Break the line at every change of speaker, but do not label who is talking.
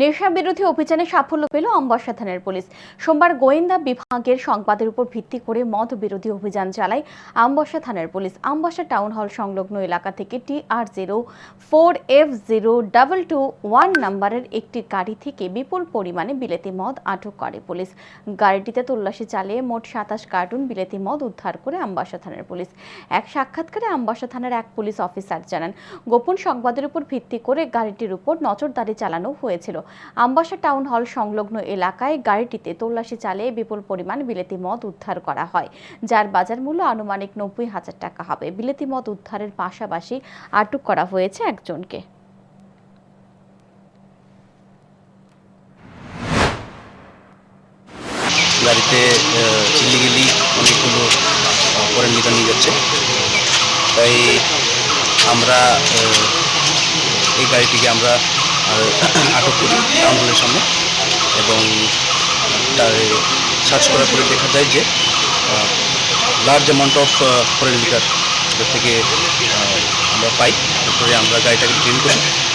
নেশা বিরোধী অভিযানে সাফল্য পেল অম্বাসা থানার পুলিশ। সোমবার গোয়েন্দা বিভাগের সংবাদের উপর ভিত্তি করে মদ বিরোধী অভিযান চালায় আমবাসা থানার পুলিশ। আমবাসা টাউন হল সংলগ্ন এলাকা থেকে T R zero four F zero double two one নাম্বারের একটি গাড়ি থেকে বিপুল পরিমাণে বিলেতি মদ আটক করে পুলিশ। গাড়িটিতে তল্লাশি চালিয়ে মোট সাতাশ কার্টুন বিলেতি মদ উদ্ধার করে আমবাসা থানার পুলিশ। এক সাক্ষাৎকারে আমবাসা থানার এক পুলিশ অফিসার জানান, গোপন সংবাদের উপর ভিত্তি করে গাড়িটির উপর নজরদারি চালানো হয়েছিল। আমবাসা টাউন হল সংলগ্ন এলাকায় গাড়িটিতে তল্লাশি চালিয়ে বিপুল পরিমাণ বিলেতি মদ উদ্ধার করা হয়, যার বাজার মূল্য আনুমানিক নব্বই হাজার টাকা হবে। বিলেতি মদ উদ্ধারের পাশাপাশি আটক করা হয়েছে একজনকে।
গাড়িতে ইলিগেলি অনেকগুলো পরের নিয়ে নিয়ে যাচ্ছে। তাই আমরা এই গাড়িটিকে আমরা আহ, আটক করি হলের সামনে। এবং তার সার্চ করার পরে দেখা যায় যে large amount of foreign litre থেকে আমরা পাই। তারপরে আমরা গাড়িটাকে ডিটেন করি।